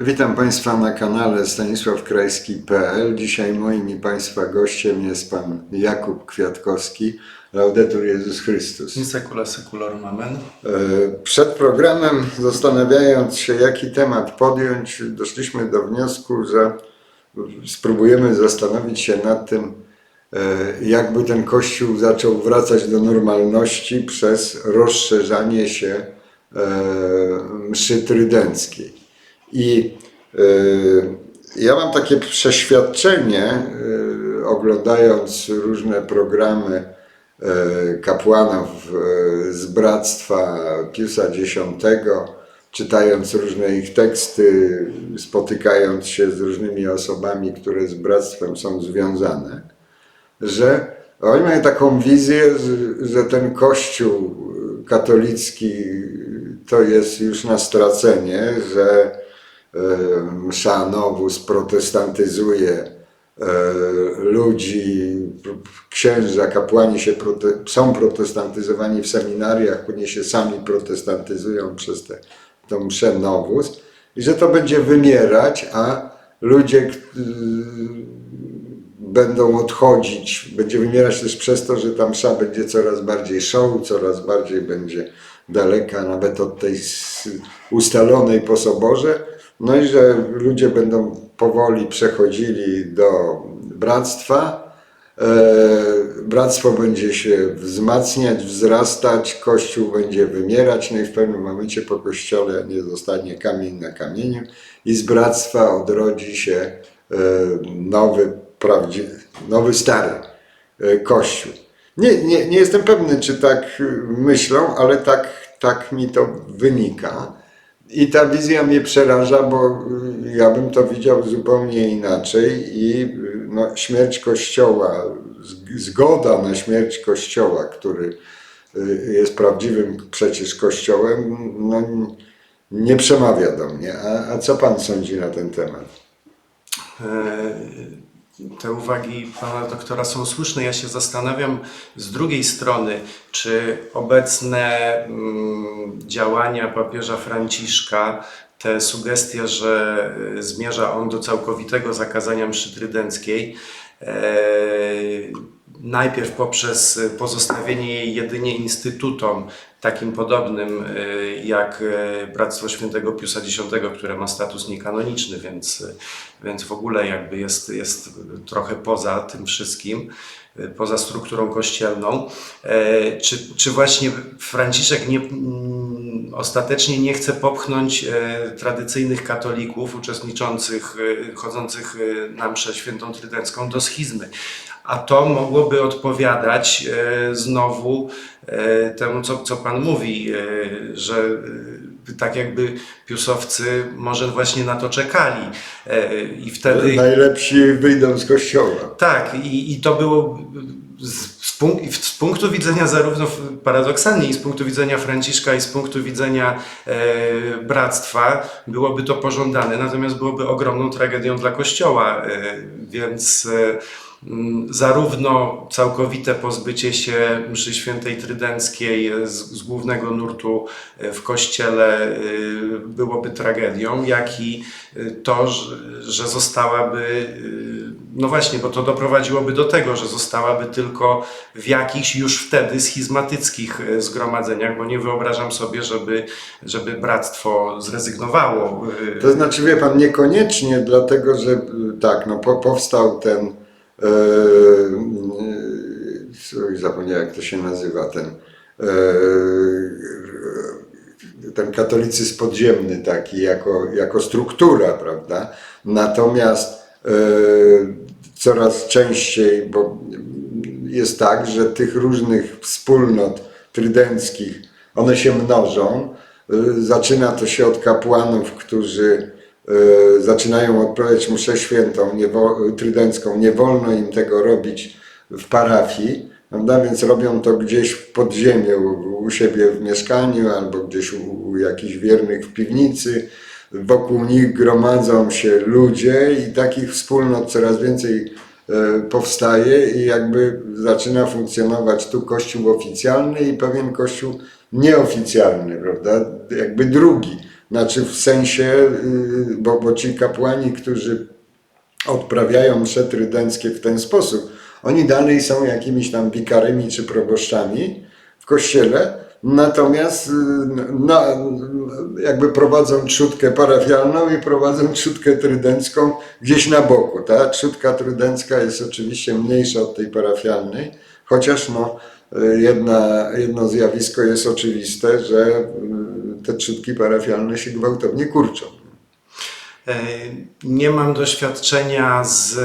Witam Państwa na kanale stanisławkrajski.pl. Dzisiaj moim i Państwa gościem jest Pan Jakub Kwiatkowski, Laudetur Jezus Chrystus. In secula seculorum amen. E, Przed programem, zastanawiając się, jaki temat podjąć, doszliśmy do wniosku, że spróbujemy zastanowić się nad tym, e, jakby ten Kościół zaczął wracać do normalności przez rozszerzanie się e, mszy trydenckiej. I e, ja mam takie przeświadczenie, e, oglądając różne programy e, kapłanów z Bractwa Piusa X, czytając różne ich teksty, spotykając się z różnymi osobami, które z Bractwem są związane, że oni mają taką wizję, że- ten Kościół katolicki to jest już na stracenie, że msza nowus protestantyzuje e, ludzi, księża, kapłani się prote, są protestantyzowani w seminariach, później się sami protestantyzują przez tę tą mszę nowus i że to będzie wymierać, a ludzie k- będą odchodzić, będzie wymierać też przez to, że ta msza będzie coraz bardziej show, coraz bardziej będzie daleka nawet od tej ustalonej po soborze, no i że ludzie będą powoli przechodzili do bractwa, E, Bractwo będzie się wzmacniać, wzrastać, Kościół będzie wymierać, no i w pewnym momencie po Kościele nie zostanie kamień na kamieniu i z bractwa odrodzi się e, nowy, prawdziwy, nowy, stary e, Kościół. Nie, nie, nie jestem pewny, czy tak myślą, ale tak, tak mi to wynika. I ta wizja mnie przeraża, bo y, ja bym to widział zupełnie inaczej i y, no, śmierć Kościoła, zgoda na śmierć Kościoła, który y, jest prawdziwym przecież Kościołem, no, nie przemawia do mnie. A, a co Pan sądzi na ten temat? Te uwagi pana doktora są słuszne. Ja się zastanawiam z drugiej strony, czy obecne mm, działania papieża Franciszka, te sugestie, że e, zmierza on do całkowitego zakazania mszy trydenckiej, e, najpierw poprzez pozostawienie jej jedynie instytutom, takim podobnym e, jak e, Bractwo Świętego Piusa X, które ma status niekanoniczny, więc, więc w ogóle jakby jest, jest trochę poza tym wszystkim, poza strukturą kościelną. E, Czy, czy właśnie Franciszek nie, ostatecznie nie chce popchnąć e, tradycyjnych katolików uczestniczących, e, chodzących e, na mszę świętą trydencką do schizmy? A to mogłoby odpowiadać znowu temu, co, co Pan mówi, że tak jakby piusowcy może właśnie na to czekali. I wtedy. Najlepsi wyjdą z Kościoła. Tak, i, i to było z, z punktu widzenia zarówno paradoksalnie i z punktu widzenia Franciszka i z punktu widzenia e, bractwa byłoby to pożądane, natomiast byłoby ogromną tragedią dla Kościoła, e, więc e, zarówno całkowite pozbycie się mszy świętej trydenckiej z, z głównego nurtu e, w Kościele e, byłoby tragedią, jak i e, to, że, zostałaby no właśnie, bo to doprowadziłoby do tego, że zostałaby tylko w jakichś już wtedy schizmatyckich zgromadzeniach, bo nie wyobrażam sobie, żeby, żeby bractwo zrezygnowało. To znaczy, wie pan, niekoniecznie, dlatego że tak, no, po, powstał ten, zapomniałem jak to się nazywa, ten, e, ten katolicyzm podziemny taki, jako, jako struktura, prawda? Natomiast e, coraz częściej, bo jest tak, że tych różnych wspólnot trydenckich, one się mnożą. Zaczyna to się od kapłanów, którzy zaczynają odprawiać mszę świętą, nie trydencką. Nie wolno im tego robić w parafii, prawda? więc robią to gdzieś w podziemiu, u, u siebie w mieszkaniu albo gdzieś u, u jakichś wiernych w piwnicy. Wokół nich gromadzą się ludzie i takich wspólnot coraz więcej e, powstaje i jakby zaczyna funkcjonować tu kościół oficjalny i pewien kościół nieoficjalny, prawda? Jakby drugi. Znaczy w sensie, y, bo, bo ci kapłani, którzy odprawiają msze trydenckie w ten sposób, oni dalej są jakimiś tam wikarymi czy proboszczami w kościele, natomiast y, na, jakby prowadzą trzutkę parafialną i prowadzą trzutkę trydencką gdzieś na boku. Ta trzutka trydencka jest oczywiście mniejsza od tej parafialnej, chociaż no, y, jedna, jedno zjawisko jest oczywiste, że te trzutki parafialne się gwałtownie kurczą. E, Nie mam doświadczenia z,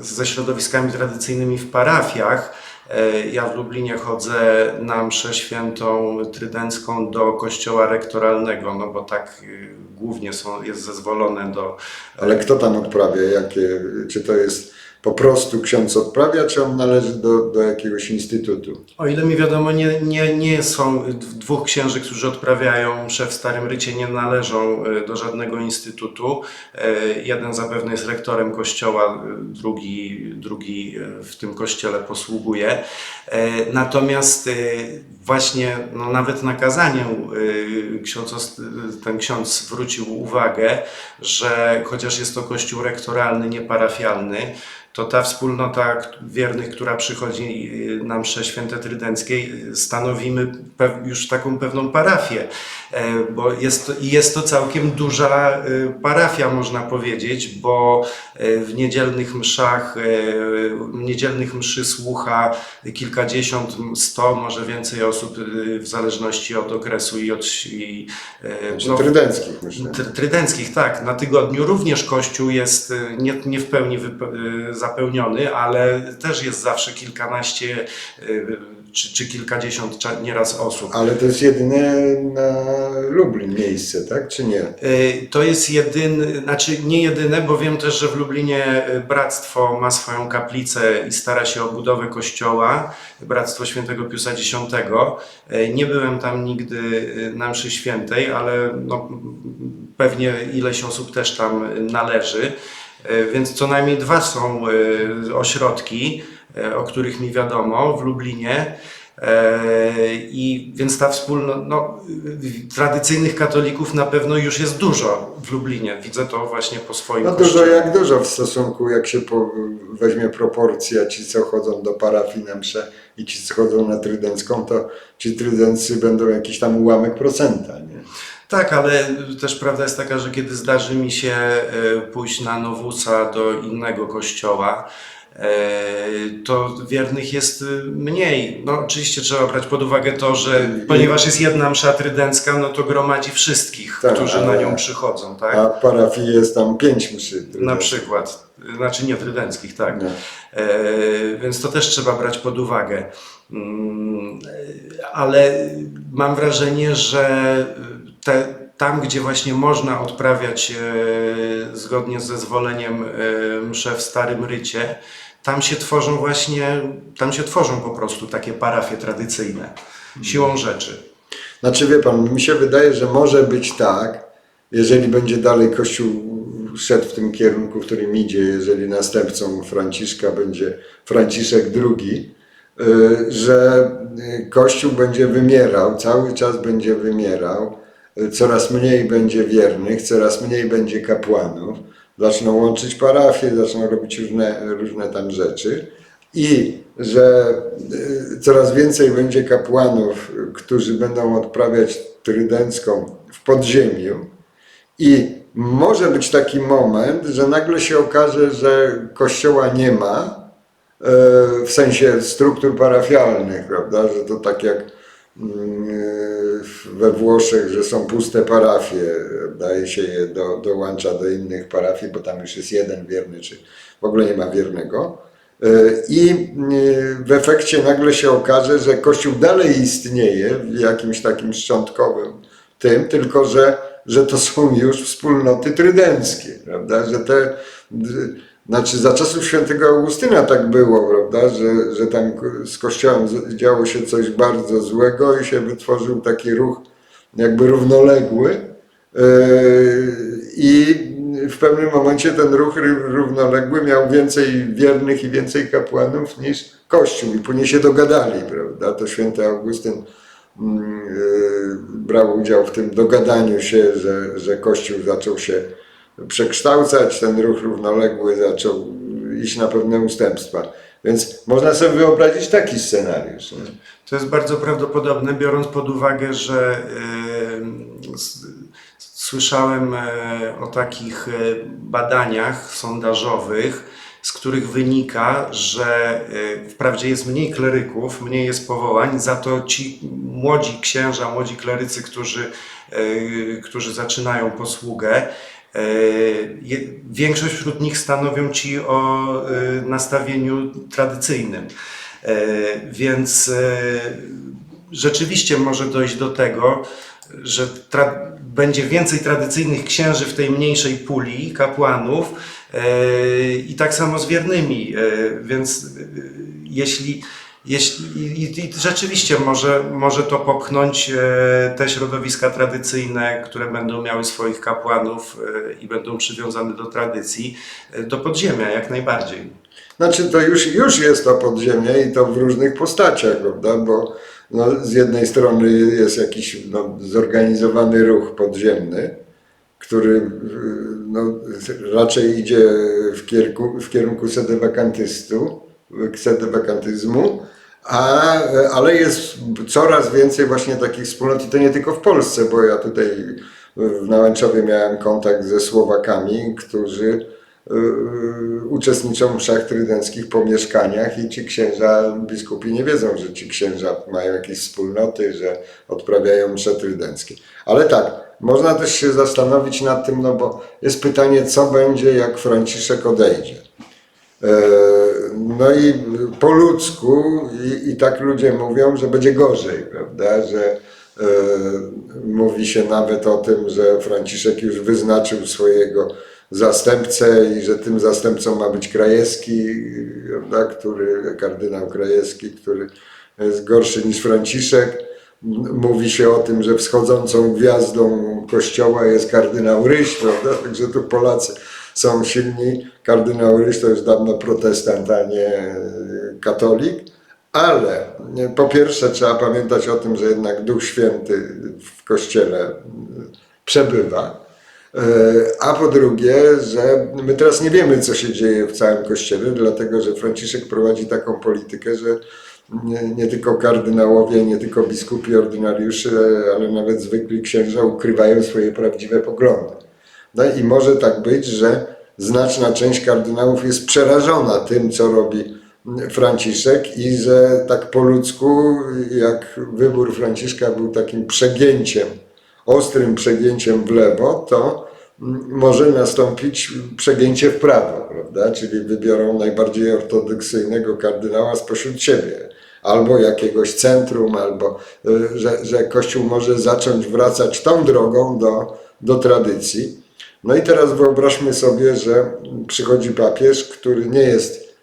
ze środowiskami tradycyjnymi w parafiach. E, Ja w Lublinie chodzę na mszę świętą trydencką do kościoła rektoralnego, no bo tak y, głównie są, jest zezwolone do, Ale kto tam odprawia? Jakie, czy to jest po prostu ksiądz odprawia, czy on należy do, do jakiegoś instytutu? O ile mi wiadomo, nie, nie, nie są dwóch księży, którzy odprawiają mszę w Starym Rycie, nie należą e, do żadnego instytutu. E, Jeden zapewne jest rektorem kościoła, e, drugi, drugi w tym kościele posługuje. Natomiast właśnie no, nawet na kazaniu ksiądz, ten ksiądz zwrócił uwagę, że chociaż jest to kościół rektoralny, nieparafialny, to ta wspólnota wiernych, która przychodzi y, na mszę święte trydenckiej, y, stanowimy już taką pewną parafię, e, bo jest to, i jest to całkiem duża y, parafia, można powiedzieć, bo w niedzielnych mszach, w niedzielnych mszy słucha kilkadziesiąt, sto, może więcej osób, w zależności od okresu i od... I, Znaczy no, trydenckich myślę. Tr- Trydenckich, tak. Na tygodniu również kościół jest nie, nie w pełni wype- y, zapełniony, ale też jest zawsze kilkanaście y, czy, czy kilkadziesiąt nieraz osób. Ale to jest jedyne na Lublin miejsce, tak? Czy nie? Y, To jest jedyny, znaczy nie jedyne, bo wiem też, że w Lublinie y, Bractwo ma swoją kaplicę i stara się o budowę kościoła, Bractwo Świętego Piusa X. Nie byłem tam nigdy na mszy świętej, ale no, pewnie ileś osób też tam należy, więc co najmniej dwa są y, ośrodki, y, o których mi wiadomo w Lublinie. E, I więc ta wspólnota, no, tradycyjnych katolików na pewno już jest dużo w Lublinie. Widzę to właśnie po swoim No dużo kościele. jak dużo w stosunku, jak się po, weźmie proporcja, ci co chodzą do parafii na i ci co chodzą na trydencką, to ci trydency będą jakiś tam ułamek procenta, nie? Tak, ale też prawda jest taka, że kiedy zdarzy mi się e, pójść na Nowusa do innego kościoła, e, to wiernych jest e, mniej. No oczywiście trzeba brać pod uwagę to, że ponieważ jest jedna msza trydencka, no to gromadzi wszystkich, Tak, którzy na nią przychodzą, tak? A parafii jest tam pięć mszy. Na przykład. Znaczy nie trydenckich, tak. No. E, więc to też trzeba brać pod uwagę. Mm, ale mam wrażenie, że te, tam, gdzie właśnie można odprawiać e, zgodnie z zezwoleniem e, msze w Starym Rycie, tam się tworzą właśnie, tam się tworzą po prostu takie parafie tradycyjne, siłą rzeczy. Znaczy wie pan, mi się wydaje, że może być tak, jeżeli będzie dalej Kościół szedł w tym kierunku, w którym idzie, jeżeli następcą Franciszka będzie Franciszek II, y, że y, Kościół będzie wymierał, cały czas będzie wymierał, coraz mniej będzie wiernych, coraz mniej będzie kapłanów, zaczną łączyć parafie, zaczną robić różne, różne tam rzeczy. I że y, coraz więcej będzie kapłanów, y, którzy będą odprawiać trydencką w podziemiu. I może być taki moment, że nagle się okaże, że kościoła nie ma, e, w sensie struktur parafialnych, prawda, że to tak jak mm, e, we Włoszech, że są puste parafie, daje się je do, dołącza do innych parafii, bo tam już jest jeden wierny, czy w ogóle nie ma wiernego. E, I e, w efekcie nagle się okaże, że Kościół dalej istnieje w jakimś takim szczątkowym tym, tylko że, że to są już wspólnoty trydenckie, prawda? Że te, znaczy za czasów świętego Augustyna tak było, prawda? Że, że tam z Kościołem działo się coś bardzo złego i się wytworzył taki ruch jakby równoległy yy, i w pewnym momencie ten ruch równoległy miał więcej wiernych i więcej kapłanów niż Kościół i później się dogadali, prawda? To święty Augustyn mm, y, brał udział w tym dogadaniu się, że, że Kościół zaczął się przekształcać, ten ruch równoległy zaczął iść na pewne ustępstwa. Więc można sobie wyobrazić taki scenariusz. Nie? To jest bardzo prawdopodobne, biorąc pod uwagę, że s- słyszałem e, o takich e, badaniach sondażowych, z których wynika, że e, wprawdzie jest mniej kleryków, mniej jest powołań, za to ci młodzi księża, młodzi klerycy, którzy, e, którzy zaczynają posługę, większość wśród nich stanowią ci o e, nastawieniu tradycyjnym. E, Więc e, rzeczywiście może dojść do tego, że będzie więcej tradycyjnych księży w tej mniejszej puli kapłanów e, i tak samo z wiernymi. E, Więc e, jeśli, jeśli i, i rzeczywiście może, może to popchnąć e, te środowiska tradycyjne, które będą miały swoich kapłanów e, i będą przywiązane do tradycji, e, do podziemia jak najbardziej. Znaczy to już, już jest to podziemie i to w różnych postaciach, prawda? Bo no, z jednej strony jest jakiś no, zorganizowany ruch podziemny, który no, raczej idzie w kierunku, w kierunku sedewakantystu, a, ale jest coraz więcej właśnie takich wspólnot i to nie tylko w Polsce, bo ja tutaj w Nałęczowie miałem kontakt ze Słowakami, którzy y, uczestniczą w mszach trydenckich po mieszkaniach i ci księża, biskupi nie wiedzą, że ci księża mają jakieś wspólnoty, że odprawiają msze trydenckie. Ale tak, można też się zastanowić nad tym, no bo jest pytanie, co będzie, jak Franciszek odejdzie. E, No i po ludzku i, i tak ludzie mówią, że będzie gorzej, prawda? Że e, mówi się nawet o tym, że Franciszek już wyznaczył swojego zastępcę i że tym zastępcą ma być Krajewski, prawda? Który, kardynał Krajewski, który jest gorszy niż Franciszek. Mówi się o tym, że wschodzącą gwiazdą kościoła jest kardynał Ryś, prawda? Także tu Polacy są silni. Kardynał Ryś to już dawno protestant, a nie e, katolik. Ale nie, po pierwsze trzeba pamiętać o tym, że jednak Duch Święty w Kościele e, przebywa. E, A po drugie, że my teraz nie wiemy, co się dzieje w całym Kościele, dlatego że Franciszek prowadzi taką politykę, że nie, nie tylko kardynałowie, nie tylko biskupi, ordynariusze, ale nawet zwykli księża ukrywają swoje prawdziwe poglądy. No i może tak być, że znaczna część kardynałów jest przerażona tym, co robi Franciszek i że tak po ludzku, jak wybór Franciszka był takim przegięciem, ostrym przegięciem w lewo, to może nastąpić przegięcie w prawo, prawda? Czyli wybiorą najbardziej ortodoksyjnego kardynała spośród siebie. Albo jakiegoś centrum, albo y, że, że Kościół może zacząć wracać tą drogą do, do tradycji. No i teraz wyobraźmy sobie, że przychodzi papież, który nie jest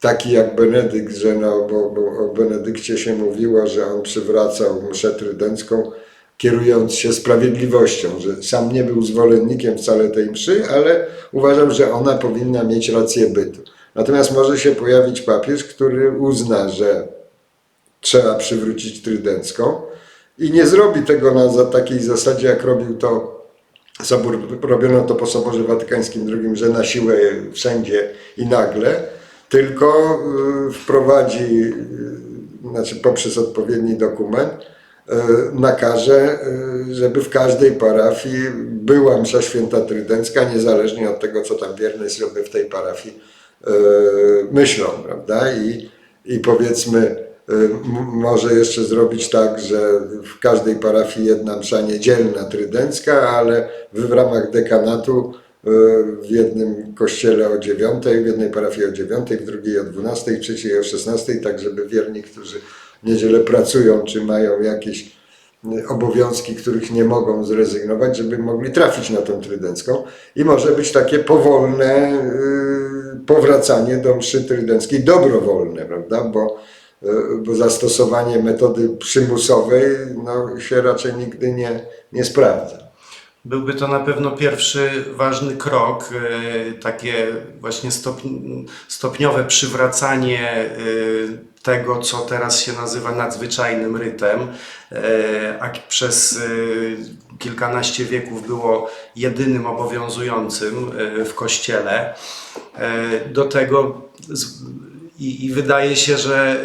taki jak Benedykt, że no, bo, bo o Benedykcie się mówiło, że on przywracał mszę trydencką kierując się sprawiedliwością, że sam nie był zwolennikiem wcale tej mszy, ale uważał, że ona powinna mieć rację bytu. Natomiast może się pojawić papież, który uzna, że trzeba przywrócić trydencką i nie zrobi tego na takiej zasadzie, jak robił to Sobór, robiono to po Soborze Watykańskim II, że na siłę wszędzie i nagle, tylko y, wprowadzi, y, znaczy poprzez odpowiedni dokument, y, nakaże, żeby w każdej parafii była msza święta trydencka, niezależnie od tego, co tam wierny sobie w tej parafii myślą, prawda? I, i powiedzmy, może jeszcze zrobić tak, że w każdej parafii jedna msza niedzielna trydencka, ale w, ramach dekanatu y, w jednym kościele o 9, w jednej parafii o 9, w drugiej o 12, w trzeciej o 16, tak żeby wierni, którzy w niedzielę pracują, czy mają jakieś y, obowiązki, których nie mogą zrezygnować, żeby mogli trafić na tą trydencką. I może być takie powolne y, powracanie do mszy trydenckiej, dobrowolne, prawda, y, bo zastosowanie metody przymusowej no, się raczej nigdy nie, nie sprawdza. Byłby to na pewno pierwszy ważny krok, e, takie właśnie stopni- stopniowe przywracanie e, tego, co teraz się nazywa nadzwyczajnym rytem, e, a przez kilkanaście wieków było jedynym obowiązującym w Kościele. Do tego i, I wydaje się, że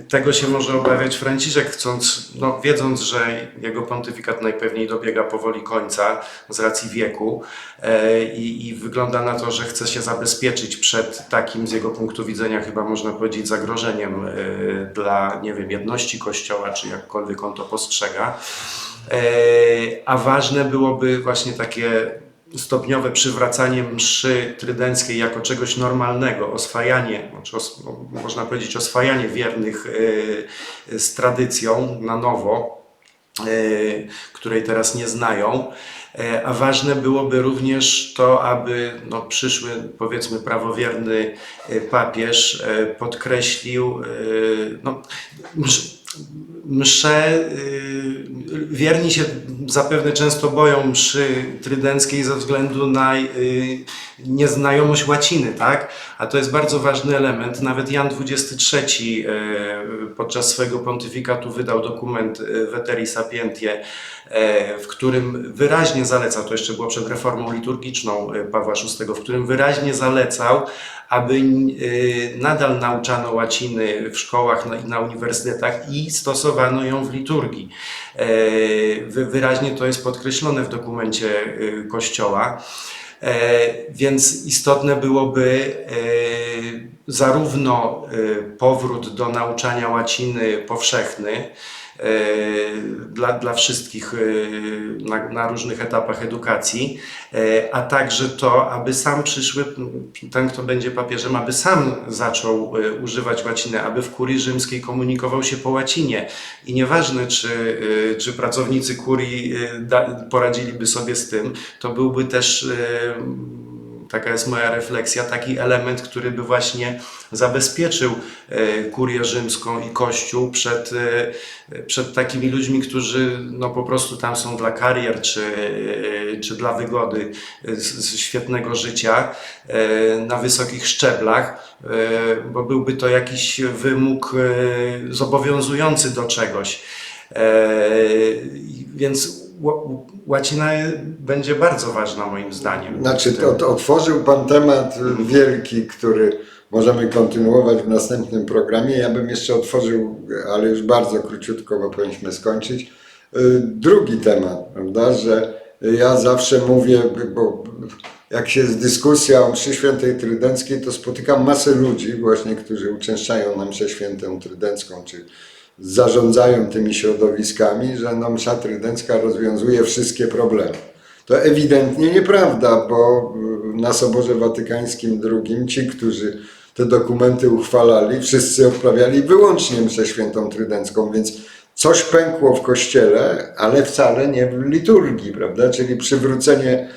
y, tego się może obawiać Franciszek, chcąc, no, wiedząc, że jego pontyfikat najpewniej dobiega powoli końca z racji wieku e, i, wygląda na to, że chce się zabezpieczyć przed takim z jego punktu widzenia chyba można powiedzieć zagrożeniem y, dla, nie wiem, jedności Kościoła, czy jakkolwiek on to postrzega. E, A ważne byłoby właśnie takie stopniowe przywracanie mszy trydenckiej jako czegoś normalnego, oswajanie, znaczy os, można powiedzieć oswajanie wiernych e, z tradycją na nowo, e, której teraz nie znają. E, A ważne byłoby również to, aby no, przyszły, powiedzmy, prawowierny papież podkreślił no, msze, y, wierni się zapewne często boją mszy trydenckiej ze względu na y, nieznajomość łaciny, tak? A to jest bardzo ważny element. Nawet Jan XXIII y, podczas swojego pontyfikatu wydał dokument Veteri Sapientie, w którym wyraźnie zalecał, to jeszcze było przed reformą liturgiczną Pawła VI, w którym wyraźnie zalecał, aby y, nadal nauczano łaciny w szkołach na- uniwersytetach i stosowano ją w liturgii. E, wy- Wyraźnie to jest podkreślone w dokumencie y, Kościoła. E, Więc istotne byłoby e, zarówno e, powrót do nauczania łaciny powszechny dla, dla wszystkich e, na, na różnych etapach edukacji, e, a także to, aby sam przyszły, ten kto będzie papieżem, aby sam zaczął e, używać łaciny, aby w kurii rzymskiej komunikował się po łacinie. I nieważne, czy, e, czy pracownicy kurii e, poradziliby sobie z tym, to byłby też e, taka jest moja refleksja, taki element, który by właśnie zabezpieczył e, kurię rzymską i Kościół przed, e, przed takimi ludźmi, którzy no, po prostu tam są dla karier czy, e, czy dla wygody świetnego życia na wysokich szczeblach, bo byłby to jakiś wymóg zobowiązujący do czegoś. Więc łacina będzie bardzo ważna moim zdaniem. Znaczy, to, to otworzył Pan temat y, wielki, który możemy kontynuować w następnym programie. Ja bym jeszcze otworzył, ale już bardzo króciutko, bo powinniśmy skończyć. y, Drugi temat, prawda, że ja zawsze mówię, bo jak się jest dyskusja o mszy świętej trydenckiej, to spotykam masę ludzi właśnie, którzy uczęszczają na mszę świętą trydencką, czy zarządzają tymi środowiskami, że no, msza trydencka rozwiązuje wszystkie problemy. To ewidentnie nieprawda, bo y, na Soborze Watykańskim II ci, którzy te dokumenty uchwalali, wszyscy odprawiali wyłącznie mszę świętą trydencką, więc coś pękło w kościele, ale wcale nie w liturgii, prawda? Czyli przywrócenie,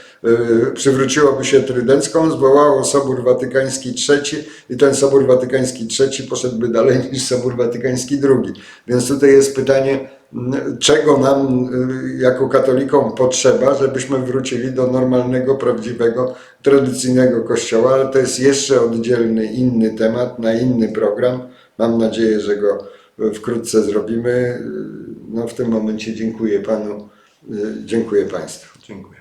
przywróciłoby się trydencką, zwołało Sobór Watykański III i ten Sobór Watykański III poszedłby dalej niż Sobór Watykański II. Więc tutaj jest pytanie, m, czego nam y, jako katolikom potrzeba, żebyśmy wrócili do normalnego, prawdziwego, tradycyjnego kościoła, ale to jest jeszcze oddzielny, inny temat, na inny program. Mam nadzieję, że go y, wkrótce zrobimy. Y, No w tym momencie dziękuję Panu, y, dziękuję Państwu. Dziękuję.